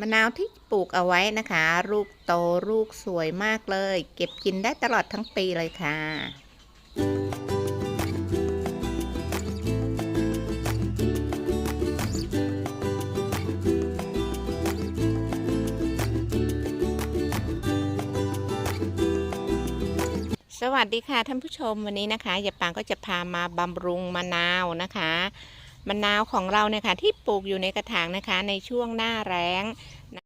มะนาวที่ปลูกเอาไว้นะคะ ลูกโตลูกสวยมากเลย เก็บกินได้ตลอดทั้งปีเลยค่ะสวัสดีค่ะท่านผู้ชมวันนี้นะคะยายปางก็จะพามาบำรุงมะนาวนะคะ มะนาวของเราเนี่ยค่ะที่ปลูกอยู่ในกระถางนะคะ ในช่วงหน้าแล้งนะ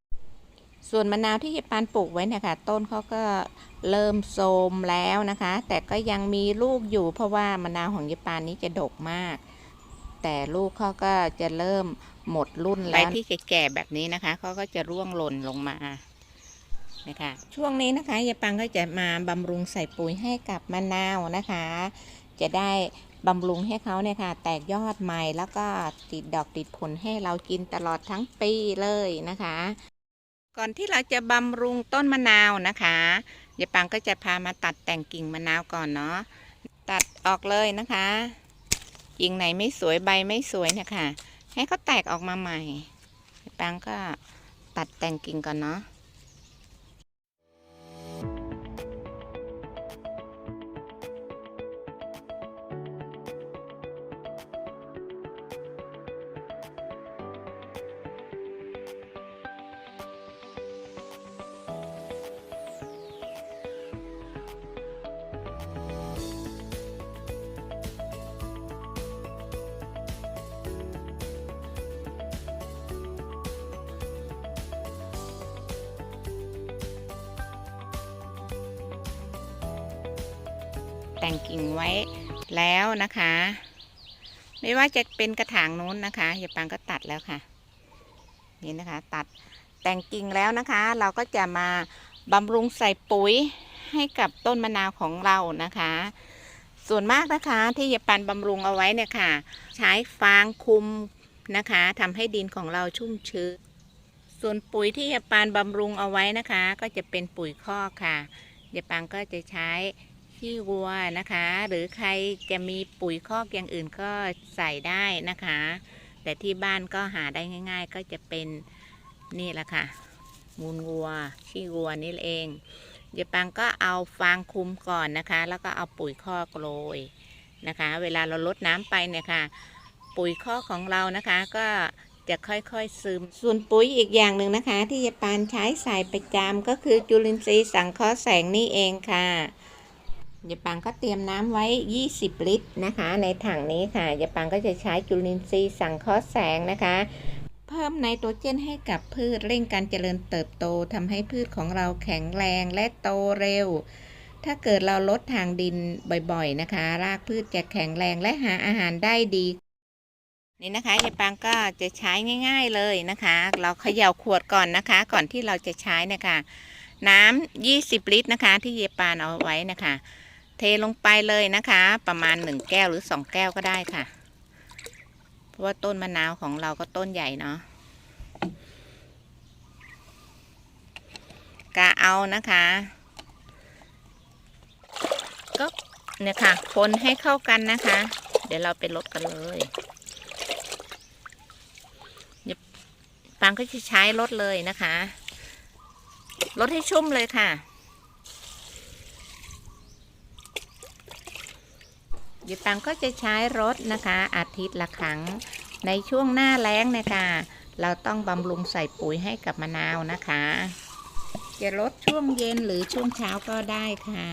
ส่วนมะนาวที่ยายปานปลูกไว้เนะคะต้นเขาก็เริ่มโทรมแล้วนะคะ แต่ก็ยังมีลูกอยู่ เพราะว่ามะนาวของยายปานนี้จะดกมาก แต่ลูกเขาก็จะเริ่มหมดรุ่นแล้วใบที่แก่ๆแบบนี้นะคะเขาก็จะร่วงหล่นลงมานะคะช่วงนี้นะคะยายปังก็จะมาบำรุงใส่ปุ๋ยให้กับมะนาวนะคะ จะได้ บำรุงให้เขาเนี่ยค่ะ แตกยอดใหม่แล้วก็ติดดอกติดผลให้เรากินตลอดทั้งปีเลยนะคะ ก่อนที่เราจะบำรุงต้นมะนาวนะคะยายปังก็จะพามาตัดแต่งกิ่งมะนาวก่อนเนาะตัดออกเลยนะคะกิ่งไหนไม่สวยใบไม่สวยเนี่ยค่ะ ให้เขาแตกออกมาใหม่ยายปังก็ตัดแต่งกิ่งก่อนเนาะ แต่งกิ่งไว้แล้วนะคะ ไม่ว่าจะเป็นกระถางนู้นนะคะยายปังก็ตัดแล้วค่ะ นี่นะคะ ตัดแต่งกิ่งแล้วนะคะ เราก็จะมาบำรุงใส่ปุ๋ยให้กับต้นมะนาวของเรานะคะ ส่วนมากนะคะที่ยายปันบำรุงเอาไว้เนี่ยค่ะ ใช้ฟางคุมนะคะทำให้ดินของเราชุ่มชื้นส่วนปุ๋ยที่ยายปานบำรุงเอาไว้นะคะ ก็จะเป็นปุ๋ยคอกค่ะยายปานก็จะใช้ ขี้วัวนะคะ หรือใครจะมีปุ๋ยคอกอย่างอื่นก็ใส่ได้นะคะ แต่ที่บ้านก็หาได้ง่าย ๆ ก็จะเป็นนี่แหละค่ะ มูลวัว ขี้วัวนี่เองเยปังก็เอาฟางคุมก่อนนะคะ แล้วก็เอาปุ๋ยคอกโรยนะคะ เวลาเราลดน้ำไปเนี่ยค่ะ ปุ๋ยคอกของเรานะคะก็จะค่อยๆซึม ส่วนปุ๋ยอีกอย่างหนึ่งนะคะ ที่ยายปานใช้ใส่ประจำก็คือจุลินทรีย์สังเคราะห์แสงนี่เองค่ะ ยายปังก็เตรียมน้ำไว้ 20 ลิตรนะคะ ในถังนี้ค่ะยายปังก็จะใช้จุลินทรีย์สังเคราะห์แสงนะคะ เพิ่มไนโตรเจนให้กับพืชเร่งการเจริญเติบโตทำให้พืชของเราแข็งแรงและโตเร็ว ถ้าเกิดเราลดทางดินบ่อยๆนะคะ รากพืชจะแข็งแรงและหาอาหารได้ดีนี่นะคะยายปังก็จะใช้ง่าย ๆเลยนะคะ เราเขย่าขวดก่อนนะคะ ก่อนที่เราจะใช้นะคะ น้ำ20 ลิตรนะคะ ที่เยปานเอาไว้นะคะ เทลงไปเลยนะคะ ประมาณ1แก้วหรือ2แก้วก็ได้ค่ะ เพราะว่าต้นมะนาวของเราก็ต้นใหญ่เนาะกะเอานะคะ ก็เนี่ยค่ะ คนให้เข้ากันนะคะ เดี๋ยวเราไปลดกันเลยปังก็จะใช้ลดเลยนะคะลดให้ชุ่มเลยค่ะ เยปังก็จะใช้รถนะคะ อาทิตย์ละครั้ง ในช่วงหน้าแล้งนะคะเราต้องบำรุงใส่ปุ๋ยให้กับมะนาวนะคะ จะลดช่วงเย็นหรือช่วงเช้าก็ได้ค่ะ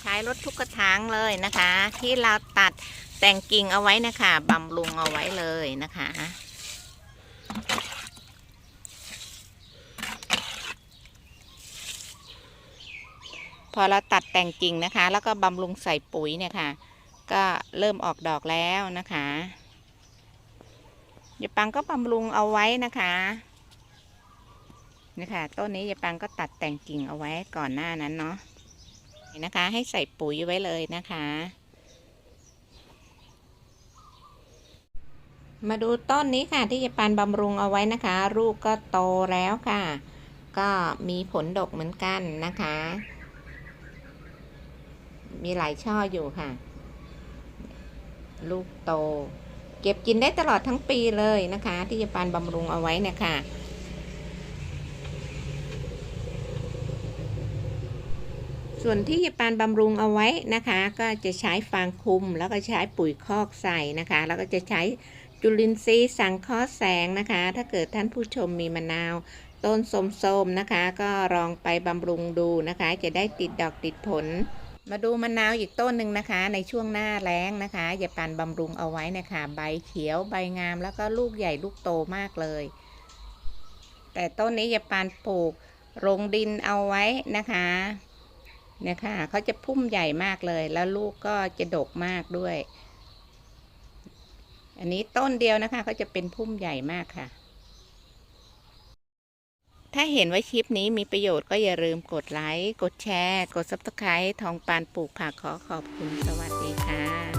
ใช้รถทุกกระถางเลยนะคะ ที่เราตัดแต่งกิ่งเอาไว้นะคะบำรุงเอาไว้เลยนะคะ อเราตัดแต่งกิ่งนะคะ แล้วก็บำรุงใส่ปุ๋ยเนี่ยค่ะ ก็เริ่มออกดอกแล้วนะคะยายปังก็บำรุงเอาไว้นะคะนี่ค่ะต้นนี้ยายปังก็ตัดแต่งกิ่งเอาไว้ก่อนหน้านั้นเนาะนี่นะคะ ให้ใส่ปุ๋ยไว้เลยนะคะ มาดูต้นนี้ค่ะที่ยายปันบำรุงเอาไว้นะคะ ลูกก็โตแล้วค่ะ ก็มีผลดกเหมือนกันนะคะ มีหลายช่ออยู่ค่ะ ลูกโต เก็บกินได้ตลอดทั้งปีเลยนะคะ ที่จะปานบำรุงเอาไว้นี่ยค่ะส่วนที่จะปานบำรุงเอาไว้นะคะ ก็จะใช้ฟางคุม แล้วก็ใช้ปุ๋ยคอกใส่นะคะ แล้วก็จะใช้จุลินทรีย์สังเคราะห์แสงนะคะ ถ้าเกิดท่านผู้ชมมีมะนาว ต้นส้มๆนะคะ ก็ลองไปบำรุงดูนะคะ จะได้ติดดอกติดผล มาดูมะนาวอีกต้นหนึ่งนะคะ ในช่วงหน้าแล้งนะคะอย่าปานบำรุงเอาไว้นะคะ ใบเขียวใบงามแล้วก็ลูกใหญ่ลูกโตมากเลย แต่ต้นนี้อย่าปานปลูกลงดินเอาไว้นะคะเนี่ยค่ะเขาจะพุ่มใหญ่มากเลย แล้วลูกก็จะดกมากด้วย อันนี้ต้นเดียวนะคะเขาจะเป็นพุ่มใหญ่มากค่ะ ถ้าเห็นว่าคลิปนี้มีประโยชน์ก็อย่าลืมกดไลค์ กดแชร์ กดซับสไครต์ทองปานปลูกผักขอขอบคุณสวัสดีค่ะ